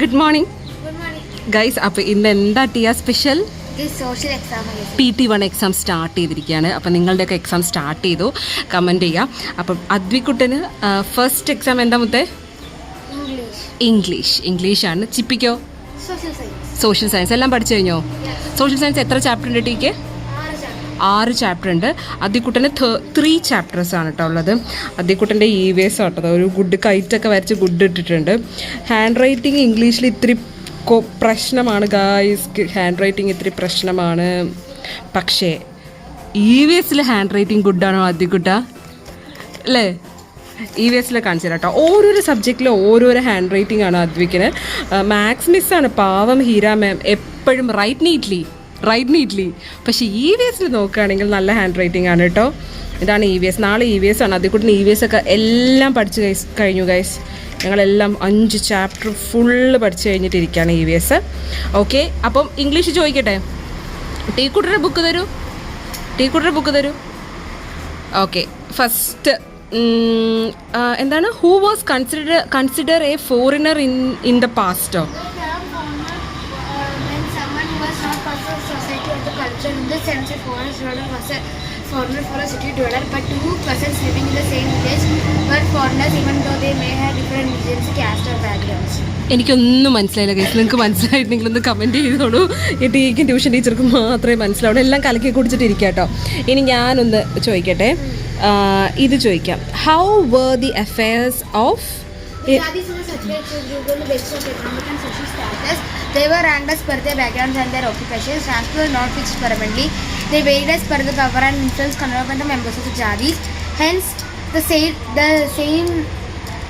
Good morning guys അപ്പോൾ ഇന്ന് എന്താ Tiya special social exam P T one exam start ചെയ്തിരിക്കുകയാണ്. അപ്പം നിങ്ങളുടെയൊക്കെ എക്സാം സ്റ്റാർട്ട് ചെയ്തു. കമന്റ് ചെയ്യാം. അപ്പം അദ്വിക്കുട്ടന് ഫസ്റ്റ് എക്സാം എന്താ മുത്തേ? ഇംഗ്ലീഷ് ഇംഗ്ലീഷ് ഇംഗ്ലീഷാണ് ചിപ്പിക്കോ? സോഷ്യൽ സയൻസ് സോഷ്യൽ സയൻസ് എല്ലാം പഠിച്ചു കഴിഞ്ഞോ? സോഷ്യൽ സയൻസ് എത്ര ചാപ്റ്റർ ഉണ്ട് ടീക്ക്? ആറ് ചാപ്റ്റർ ഉണ്ട്. അദ്ദിക്കുട്ടന് ത്രീ ചാപ്റ്റേഴ്സ് ആണ് കേട്ടോ ഉള്ളത്. അതിക്കുട്ടന്റെ ഇ വേസ് കേട്ടോ ഒരു ഗുഡ് കൈറ്റൊക്കെ വരച്ച് ഗുഡ് ഇട്ടിട്ടുണ്ട്. ഹാൻഡ് റൈറ്റിംഗ് ഇംഗ്ലീഷിൽ ഇത്തിരി പ്രശ്നമാണ് ഗായ്സ് ഹാൻഡ് റൈറ്റിംഗ് ഇത്തിരി പ്രശ്നമാണ്. പക്ഷേ ഇ വി എസിൽ ഹാൻഡ് റൈറ്റിംഗ് ഗുഡാണോ അതിക്കുട്ട അല്ലേ ഇ വി എസിലെ കാണിച്ചു തരാം കേട്ടോ ഓരോരോ സബ്ജക്റ്റിലും ഓരോരോ ഹാൻഡ് റൈറ്റിംഗ് ആണ് അദ്വിക്കിന് മാത്സ് മിസ്സാണ് പാവം ഹീര മാം എപ്പോഴും റൈറ്റ് നീറ്റ്ലി റൈറ്റ് നീറ്റ്ലി പക്ഷേ ഇ വി എസിൽ നോക്കുകയാണെങ്കിൽ നല്ല ഹാൻഡ് റൈറ്റിംഗ് ആണ് കേട്ടോ ഇതാണ് ഇ വി എസ് നാളെ ഇ വി എസ് ആണ്. അതിൽ ഇ വി എസ് ഒക്കെ എല്ലാം പഠിച്ച് ഗൈസ് കഴിഞ്ഞു ഗൈസ് ഞങ്ങളെല്ലാം അഞ്ച് ചാപ്റ്റർ ഫുള്ള് പഠിച്ചു കഴിഞ്ഞിട്ടിരിക്കുകയാണ് ഇ വി എസ് ഓക്കെ അപ്പം ഇംഗ്ലീഷ് ചോദിക്കട്ടെ? ടീക്കുട്ടറെ ബുക്ക് തരൂ? ടീക്കുട്ടറെ ബുക്ക് തരൂ? ഓക്കെ ഫസ്റ്റ് എന്താണ്? Who was consider consider a foreigner in in the പാസ്റ്റോ 174 was a foreigner for a city dweller, but two persons living in the same village were foreigners even though they may have different religions, caste or backgrounds. എനിക്കൊന്നും മനസ്സിലായില്ല case നിങ്ങൾക്ക് മനസ്സിലായിട്ടുണ്ടെങ്കിൽ ഒന്ന് comment ചെയ്തോളൂ ഈ ടീക്കും tuition ടീച്ചർക്ക് മാത്രമേ മനസ്സിലാവുള്ളൂ എല്ലാം കലക്കി കുടിച്ചിട്ടിരിക്കുക കേട്ടോ ഇനി ഞാനൊന്ന് ചോദിക്കട്ടെ ഇത് ചോദിക്കാം how were the affairs of They were ranked as per their backgrounds and their occupations. Ranks were not fixed permanently. They varied as per the power and influence conferred by the members of the Jadis. Hence, the same, the same,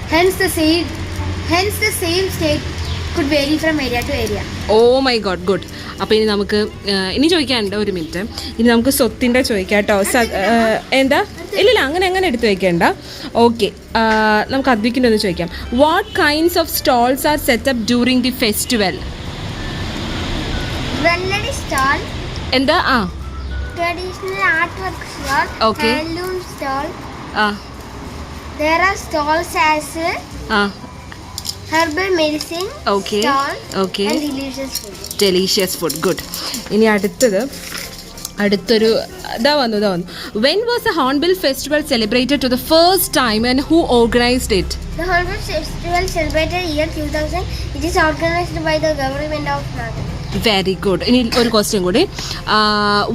hence the same, hence the same state could vary from area to area. Oh my god good അപ്പോൾ ഇനി നമുക്ക് ഇനി ചോദിക്കാനുണ്ട് ഒരു minute ഇനി നമുക്ക് സ്വത്തിന്റെ ചോദിക്കാം കേട്ടോ എന്താ ഇല്ലില്ല അങ്ങനെ അങ്ങനെ എടുത്തു വയ്ക്കേണ്ട ഓക്കെ നമുക്ക് അദ്വിക്കിന്റെ ഒന്ന് ചോദിക്കാം what kinds of stalls are set up during the festival Jewelry stall, എന്താ ആ traditional artwork stall, Okay. handloom stall. ആ There are stalls as uh, ആ herbal medicine Okay. stall Okay. and delicious food. Delicious food good ഇനി അടുത്തത് അടുത്തൊരു ഇതാ വന്നു ഇതാ വന്നു when was a hornbill festival celebrated to the first time and who organized it The Hornbill Festival celebrated year 2000. It is organized by the government of. Very good ഇനി ഒരു question കൂടി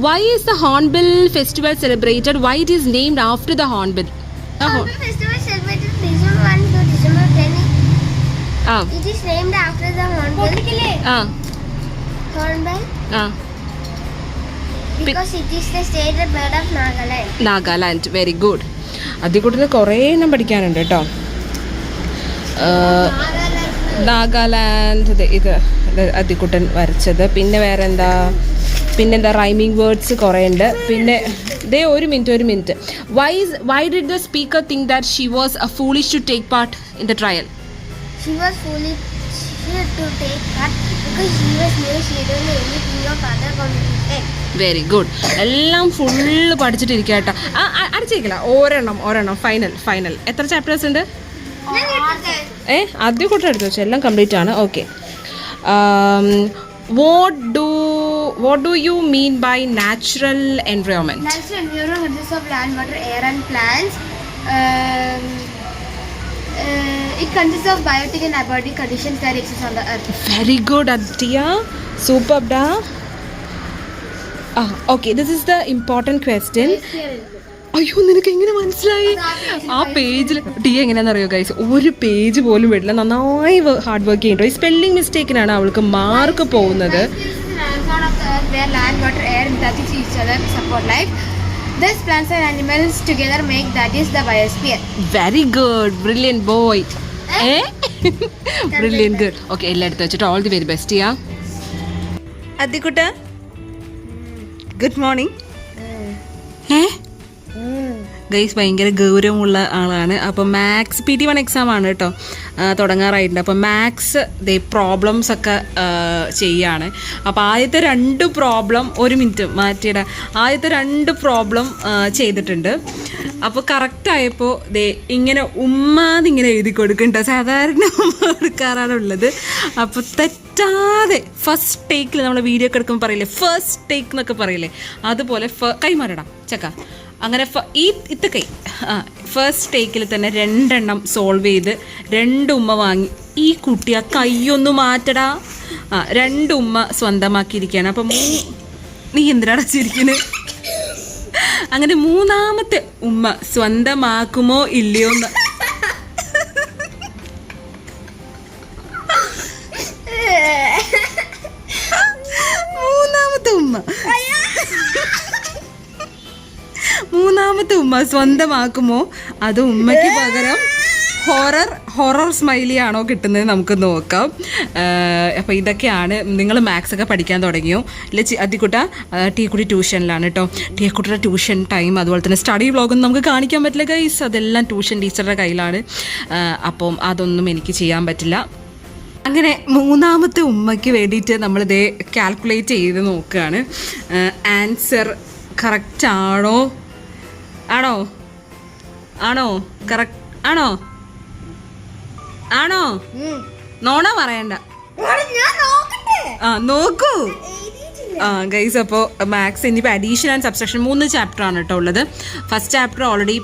why is the hornbill festival celebrated why it is named after the hornbill The Hornbill Festival celebrated December 1 to 10. It is named after the Hornbill, Hornbill ആ because it is the state bird of Nagaland. Nagaland very good അതിൽ കുറേ എണ്ണം പഠിക്കാനുണ്ട് കേട്ടോ നാഗാലാൻഡ് ഇത് അതിക്കുട്ടൻ വരച്ചത്. പിന്നെ വേറെ എന്താ പിന്നെ എന്താ റൈമിങ് വേർഡ്സ് കുറേ ഉണ്ട് പിന്നെ ദേ ഒരു മിനിറ്റ് ഒരു minute. Why why did the speaker think that she was a foolish to take part in the trial She was fully sure to take part because she was new. She didn't know anything of other competition. Very good എല്ലാം full പഠിച്ചിട്ടിരിക്കുക കേട്ടോ. അടിച്ചേക്കില്ല ഒരെണ്ണം ഒരെണ്ണം. Final final എത്ര chapters ഉണ്ട്? ഏ ആദ്യം കൂട്ടം എടുത്തു വെച്ചു. എല്ലാം കംപ്ലീറ്റ് ആണ്. Okay Um, what do what do you mean by natural environment? Natural environment consists of land, water, air, and plants. Um, uh, it consists of biotic and abiotic conditions that exist on the earth. Very good, Aditya. Superb, da. Ah, okay. This is the important question. അയ്യോ നിനക്ക് എങ്ങനെ മനസ്സിലായി? ആ പേജിൽ tea എങ്ങനെയാണെന്ന് അറിയോ guys ഒരു page പോലും വിടില്ല. നന്നായി ഹാർഡ് വർക്ക് ചെയ്യുന്നുണ്ടോ ഈ സ്പെല്ലിംഗ് മിസ്റ്റേക്കിനാണ് അവൾക്ക് മാർക്ക് പോകുന്നത്. The. Thus, plants and animals together make that is the biosphere. Very good brilliant boy ah brilliant good okay എല്ലാം വെച്ചിട്ട് ഓൾ ദി വെരി ബെസ്റ്റ് ചെയ്യാം അദ്ദിക്കുട്ട. ഗുഡ് മോർണിംഗ് ഏ ഗൈസ് ഭയങ്കര ഗൗരവമുള്ള ആളാണ്. അപ്പോൾ maths P T one exam ആണ് കേട്ടോ. തുടങ്ങാറായിട്ടുണ്ട്. അപ്പോൾ മാത്സ് ദേ പ്രോബ്ലംസ് ഒക്കെ ചെയ്യാണ്. അപ്പോൾ ആദ്യത്തെ രണ്ട് പ്രോബ്ലം ഒരു മിനിറ്റ് മാറ്റിയിട. ആദ്യത്തെ രണ്ട് പ്രോബ്ലം ചെയ്തിട്ടുണ്ട്. അപ്പോൾ കറക്റ്റായപ്പോൾ ദേ ഇങ്ങനെ ഉമ്മാന്നിങ്ങനെ എഴുതി കൊടുക്കണ്ട. സാധാരണ ഉമ്മ കൊടുക്കാറാണ് ഉള്ളത് അപ്പോൾ തെറ്റാതെ ഫസ്റ്റ് ടേക്കിൽ നമ്മൾ വീഡിയോ ഒക്കെ എടുക്കുമ്പോൾ പറയില്ലേ? ഫസ്റ്റ് ടേക്ക് എന്നൊക്കെ പറയില്ലേ? അതുപോലെ കൈമാറിടാം. ചക്ക. അങ്ങനെ ഈ ഇത്ത കൈ ഫസ്റ്റ് ടേക്കിൽ തന്നെ രണ്ടെണ്ണം സോൾവ് ചെയ്ത് രണ്ട് ഉമ്മ വാങ്ങി. ഈ കുട്ടി ആ കൈയൊന്ന് മാറ്റടാ. ആ രണ്ട് ഉമ്മ സ്വന്തമാക്കിയിരിക്കുകയാണ്. അപ്പം മൂ- നീ എന്തിനാണ് ചിരിക്കുന്നത് അങ്ങനെ മൂന്നാമത്തെ ഉമ്മ സ്വന്തമാക്കുമോ ഇല്ലയോ എന്ന് മൂന്നാമത്തെ ഉമ്മ സ്വന്തമാക്കുമോ? അത് ഉമ്മയ്ക്ക് പകരം ഹൊറർ ഹൊറർ സ്മൈലി ആണോ കിട്ടുന്നത് നമുക്ക് നോക്കാം. അപ്പോൾ ഇതൊക്കെയാണ് നിങ്ങൾ മാത്സ് ഒക്കെ പഠിക്കാൻ തുടങ്ങിയോ? ഇല്ല അതിക്കുട്ട ടീക്കുട്ടി ട്യൂഷനിലാണ് കേട്ടോ ടീക്കുട്ടിയുടെ ട്യൂഷൻ ടൈം അതുപോലെ തന്നെ സ്റ്റഡി വ്ളോഗൊന്നും നമുക്ക് കാണിക്കാൻ പറ്റില്ല ഗൈസ് അതെല്ലാം ട്യൂഷൻ ടീച്ചറുടെ കയ്യിലാണ്. അപ്പം അതൊന്നും എനിക്ക് ചെയ്യാൻ പറ്റില്ല. അങ്ങനെ മൂന്നാമത്തെ ഉമ്മയ്ക്ക് വേണ്ടിയിട്ട് നമ്മളിതേ കാൽക്കുലേറ്റ് ചെയ്ത് നോക്കുകയാണ്. ആൻസർ കറക്റ്റ് ആണോ? ആണോ? ആണോ? കറക്റ്റ് ആണോ? ആണോ നോണ പറയണ്ട. ആ നോക്കൂ. ആ ഗൈസ് അപ്പോൾ മാത്സ് ഇനിയിപ്പോൾ അഡീഷൻ ആൻഡ് സബ്സ്ട്രക്ഷൻ മൂന്ന് ചാപ്റ്റർ ആണ് കേട്ടോ ഉള്ളത്. First chapter already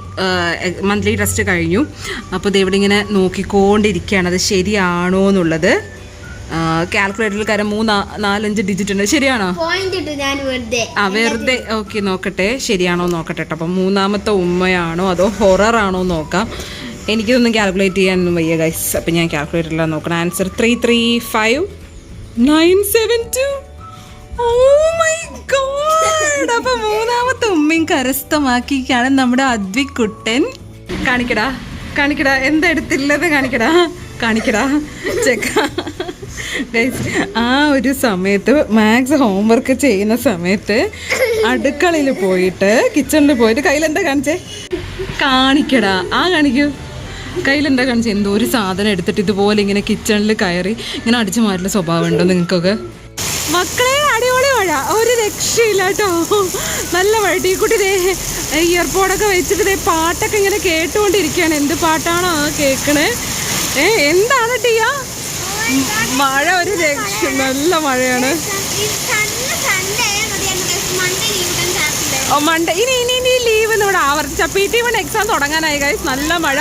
monthly test കഴിഞ്ഞു. അപ്പോൾ ഇങ്ങനെ നോക്കിക്കൊണ്ടിരിക്കുകയാണ്. അത് ശരിയാണോ എന്നുള്ളത്. കാൽക്കുലേറ്ററിൽ കാര്യം മൂന്ന് നാലഞ്ച് ഡിജിറ്റ് ഉണ്ട്. ശരിയാണോ? ആ വെറുതെ. ഓക്കെ നോക്കട്ടെ. ശരിയാണോ നോക്കട്ടെ കേട്ടോ. അപ്പം മൂന്നാമത്തെ ഉമ്മയാണോ അതോ ഹൊറർ ആണോ നോക്കാം. എനിക്കിതൊന്നും കാൽക്കുലേറ്റ് ചെയ്യാനൊന്നും വയ്യ ഗൈസ് അപ്പം ഞാൻ കാൽക്കുലേറ്ററിലാണ് നോക്കണം. Answer three three five nine seven two oh my god അപ്പൊ മൂന്നാമത്തെ ഉമ്മയും കരസ്ഥമാക്കിയാണ് നമ്മുടെ അദ്വിക് കുട്ടൻ കാണിക്കടാ. കാണിക്കടാ. എന്താ എടുത്തില്ലത് കാണിക്കടാ. കാണിക്കടാ. ചെക്ക. ആ ഒരു സമയത്ത് മാത്സ് ഹോംവർക്ക് ചെയ്യുന്ന സമയത്ത് അടുക്കളയിൽ പോയിട്ട് കിച്ചണിൽ പോയിട്ട് കയ്യിലെന്താ കാണിച്ചേ? കാണിക്കടാ. ആ കാണിക്കൂ. കയ്യിലെന്താ കാണിച്ചേ? എന്തോ ഒരു സാധനം എടുത്തിട്ട് ഇതുപോലെ ഇങ്ങനെ കിച്ചണിൽ കയറി ഇങ്ങനെ അടിച്ചു മാറ്റുന്ന സ്വഭാവം ഉണ്ടോ നിങ്ങൾക്കൊക്കെ? മക്കളെ അടിപൊളി മഴ. ഒരു രക്ഷയില്ല കേട്ടോ. നല്ല മഴ. ടീക്കുട്ടി ദേ ഇയർപോഡൊക്കെ വെച്ചിട്ട് ദേ പാട്ടൊക്കെ ഇങ്ങനെ കേട്ടുകൊണ്ടിരിക്കുകയാണ്. എന്ത് പാട്ടാണോ കേൾക്കണേ ഏ എന്താണ് ടീയ? മഴ ഒരു രക്ഷ നല്ല മഴയാണ്. ഓ മണ്ട ഇനി ഇനി ഇനി ലീവ് എന്ന് ഇവിടെ ആവർത്തിച്ച. പി ടി വൺ എക്സാം തുടങ്ങാനായി ഗൈസ് നല്ല മഴ.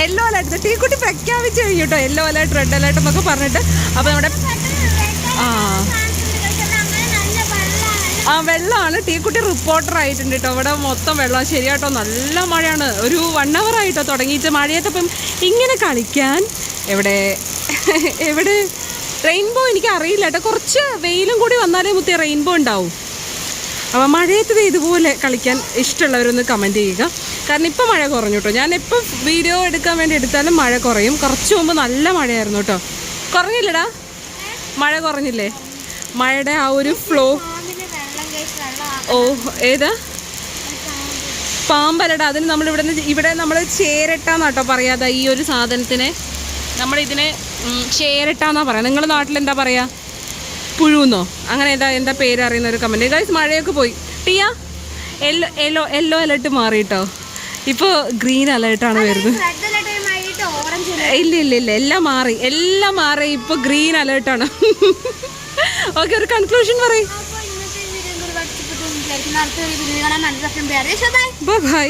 യെല്ലോ അലേർട്ട് ടീക്കുട്ടി പ്രഖ്യാപിച്ചു കഴിഞ്ഞു കേട്ടോ യെല്ലോ അലേർട്ട് റെഡ് അലേർട്ട് എന്നൊക്കെ പറഞ്ഞിട്ട്. അപ്പോൾ നമ്മുടെ ആ. വെള്ളമാണ്. ടീക്കുട്ടി റിപ്പോർട്ടർ ആയിട്ടുണ്ട് കേട്ടോ ഇവിടെ മൊത്തം വെള്ളം. ശരിയാട്ടോ നല്ല മഴയാണ്. ഒരു വൺ അവർ ആയിട്ടോ തുടങ്ങിയിട്ട് മഴയത്തപ്പം ഇങ്ങനെ കളിക്കാൻ എവിടെ? എവിടെ? റെയിൻബോ എനിക്ക് അറിയില്ല കേട്ടോ കുറച്ച് വെയിലും കൂടി വന്നാലേ മുത്തേ റെയിൻബോ ഉണ്ടാവും. അപ്പോൾ മഴയത്ത് ഇതുപോലെ കളിക്കാൻ ഇഷ്ടമുള്ളവരൊന്ന് കമന്റ് ചെയ്യുക. കാരണം ഇപ്പം മഴ കുറഞ്ഞു കേട്ടോ ഞാൻ ഇപ്പം വീഡിയോ എടുക്കാൻ വേണ്ടി എടുത്താലും മഴ കുറയും. കുറച്ച് മുമ്പ് നല്ല മഴയായിരുന്നു കേട്ടോ കുറഞ്ഞില്ലടാ? മഴ കുറഞ്ഞില്ലേ? മഴയുടെ ആ ഒരു ഫ്ലോ ഓ ഏതാ? പാമ്പലട. അതിന് നമ്മൾ ഇവിടെ ഇവിടെ നമ്മൾ ചേരട്ടാന്നാട്ടോ പറയാതെ ഈ ഒരു സാധനത്തിനെ നമ്മളിതിനെ ഉം, ചേരട്ടാന്നാ പറയാ. നിങ്ങളുടെ നാട്ടിൽ എന്താ പറയാ? പുഴുന്നോ? അങ്ങനെ എന്താ എന്താ പേര് അറിയുന്ന ഒരു കമന്റ് ഗൈസ് മഴയൊക്കെ പോയി. Tiya? Yellow yellow yellow alert മാറിയിട്ടോ? ഇപ്പോൾ ഗ്രീൻ അലേർട്ടാണ് വരുന്നത്. ഇല്ല ഇല്ല ഇല്ല. എല്ലാം മാറി. എല്ലാം മാറി. ഇപ്പോൾ ഗ്രീൻ അലേർട്ടാണ്. ഓക്കെ ഒരു കൺക്ലൂഷൻ പറയും. അടുത്ത ഒരു നല്ല ബൈ ബൈ ബൈ